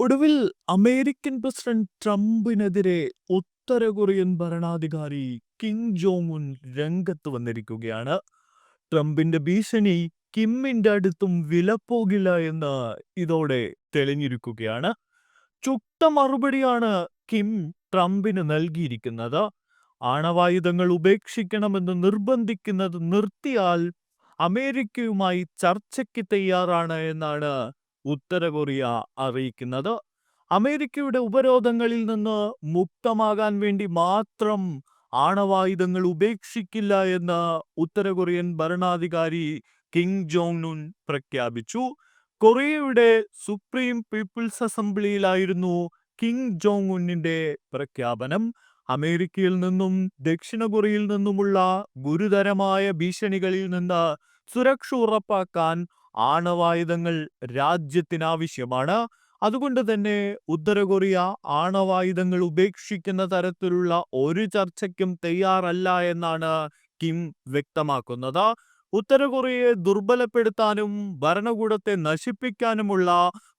ഒടുവിൽ American president ട്രംപിനെതിരെ ഉത്തര കൊറിയൻ ഭരണാധികാരി കിം ജോങ് ഉൻ രംഗത്ത് വന്നിരിക്കുകയാണ്. ട്രംപിന്റെ ഭീഷണി കിമ്മിന്റെ അടുത്തും വിലപ്പോകില്ല എന്ന് ഇതോടെ തെളിഞ്ഞിരിക്കുകയാണ്. ചുട്ട മറുപടിയാണ് കിം ട്രംപിന് നൽകിയിരിക്കുന്നത്. ആണവായുധങ്ങൾ ഉപേക്ഷിക്കണമെന്ന് നിർബന്ധിക്കുന്നത് നിർത്തിയാൽ അമേരിക്കയുമായി ചർച്ചയ്ക്ക് തയ്യാറാണ് എന്നാണ് ഉത്തര കൊറിയ അറിയിക്കുന്നത്. അമേരിക്കയുടെ ഉപരോധങ്ങളിൽ നിന്ന് മുക്തമാകാൻ വേണ്ടി മാത്രം ആണവായുധങ്ങൾ ഉപേക്ഷിക്കില്ല എന്ന് ഉത്തര കൊറിയൻ ഭരണാധികാരി കിം ജോങ് ഉൻ പ്രഖ്യാപിച്ചു. കൊറിയയുടെ സുപ്രീം പീപ്പിൾസ് അസംബ്ലിയിലായിരുന്നു കിം ജോങ് ഉന്നിന്റെ പ്രഖ്യാപനം. അമേരിക്കയിൽ നിന്നും ദക്ഷിണ കൊറിയയിൽ നിന്നുമുള്ള ഗുരുതരമായ ഭീഷണികളിൽ നിന്ന് സുരക്ഷ ഉറപ്പാക്കാൻ ആണവായുധങ്ങൾ രാജ്യത്തിനാവശ്യമാണ്. അതുകൊണ്ട് തന്നെ ഉത്തര കൊറിയ ആണവായുധങ്ങൾ ഉപേക്ഷിക്കുന്ന തരത്തിലുള്ള ഒരു ചർച്ചയ്ക്കും തയ്യാറല്ല എന്നാണ് കിം വ്യക്തമാക്കുന്നത്. ഉത്തര കൊറിയയെ ദുർബലപ്പെടുത്താനും ഭരണകൂടത്തെ നശിപ്പിക്കാനുമുള്ള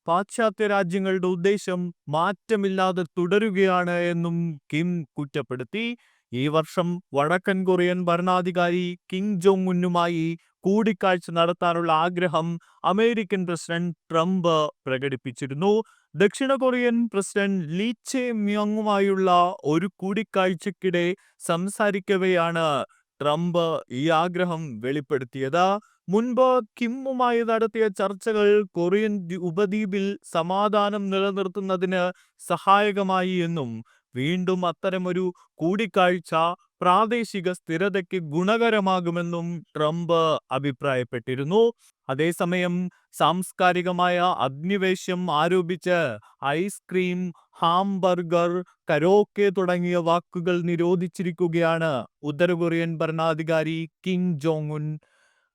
പാശ്ചാത്യ രാജ്യങ്ങളുടെ ഉദ്ദേശം മാറ്റമില്ലാതെ തുടരുകയാണ് എന്നും കിം കുറ്റപ്പെടുത്തി. ഈ വർഷം വടക്കൻ കൊറിയൻ ഭരണാധികാരി കിം ജോങ് ഉന്നുമായി കൂടിക്കാഴ്ച നടത്താനുള്ള ആഗ്രഹം അമേരിക്കൻ പ്രസിഡന്റ് ട്രംപ് പ്രകടിപ്പിച്ചിരുന്നു. ദക്ഷിണ കൊറിയൻ പ്രസിഡന്റ് ലീ ചെ മ്യോങ്ങുമായുള്ള ഒരു കൂടിക്കാഴ്ചക്കിടെ സംസാരിക്കവെയാണ് ട്രംപ് ഈ ആഗ്രഹം വെളിപ്പെടുത്തിയത്. മുൻപ് കിമ്മുമായി നടത്തിയ ചർച്ചകൾ കൊറിയൻ ഉപദ്വീപിൽ സമാധാനം നിലനിർത്തുന്നതിന് സഹായകമായി എന്നും വീണ്ടും അത്തരമൊരു കൂടിക്കാഴ്ച പ്രാദേശിക സ്ഥിരതയ്ക്ക് ഗുണകരമാകുമെന്നും ട്രംപ് അഭിപ്രായപ്പെട്ടിരുന്നു. അതേസമയം സാംസ്കാരികമായ അഗ്നിവേശം ആരോപിച്ച് ഐസ്ക്രീം ഹാംബർഗർ കരോക്കെ തുടങ്ങിയ വാക്കുകൾ നിരോധിച്ചിരിക്കുകയാണ് ഉത്തര കൊറിയൻ ഭരണാധികാരി കിം ജോങ് ഉൻ.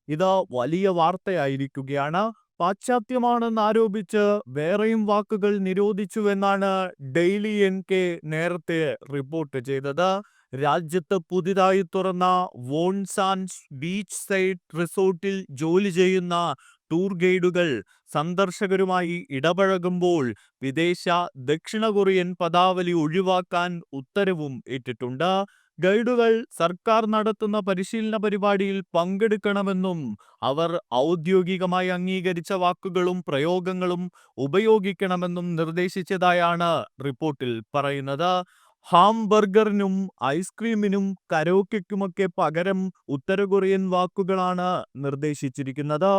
ഇത് വലിയ വാർത്തയായിരിക്കുകയാണ്. പാശ്ചാത്യമാണെന്ന് ആരോപിച്ച് വേറെയും വാക്കുകൾ നിരോധിച്ചുവെന്നാണ് ഡെയിലി എൻ കെ നേരത്തെ റിപ്പോർട്ട് ചെയ്തത്. രാജ്യത്ത് പുതിയതായി തുറന്ന വോൺസാൻസ് ബീച്ച് സൈഡ് റിസോർട്ടിൽ ജോലി ചെയ്യുന്ന ടൂർ ഗൈഡുകൾ സന്ദർശകരുമായി ഇടപഴകുമ്പോൾ വിദേശ ദക്ഷിണ കൊറിയൻ പദാവലി ഒഴിവാക്കാൻ ഉത്തരവും ഇട്ടിട്ടുണ്ട്. ഗൈഡുകൾ സർക്കാർ നടത്തുന്ന പരിശീലന പരിപാടിയിൽ പങ്കെടുക്കണമെന്നും അവർ ഔദ്യോഗികമായി അംഗീകരിച്ച വാക്കുകളും പ്രയോഗങ്ങളും ഉപയോഗിക്കണമെന്നും നിർദ്ദേശിച്ചതായാണ് റിപ്പോർട്ടിൽ പറയുന്നത്. ഹാംബർഗറിനും ഐസ്ക്രീമിനും കരോക്കയ്ക്കുമൊക്കെ പകരം ഉത്തര കൊറിയൻ വാക്കുകളാണ് നിർദ്ദേശിച്ചിരിക്കുന്നത്.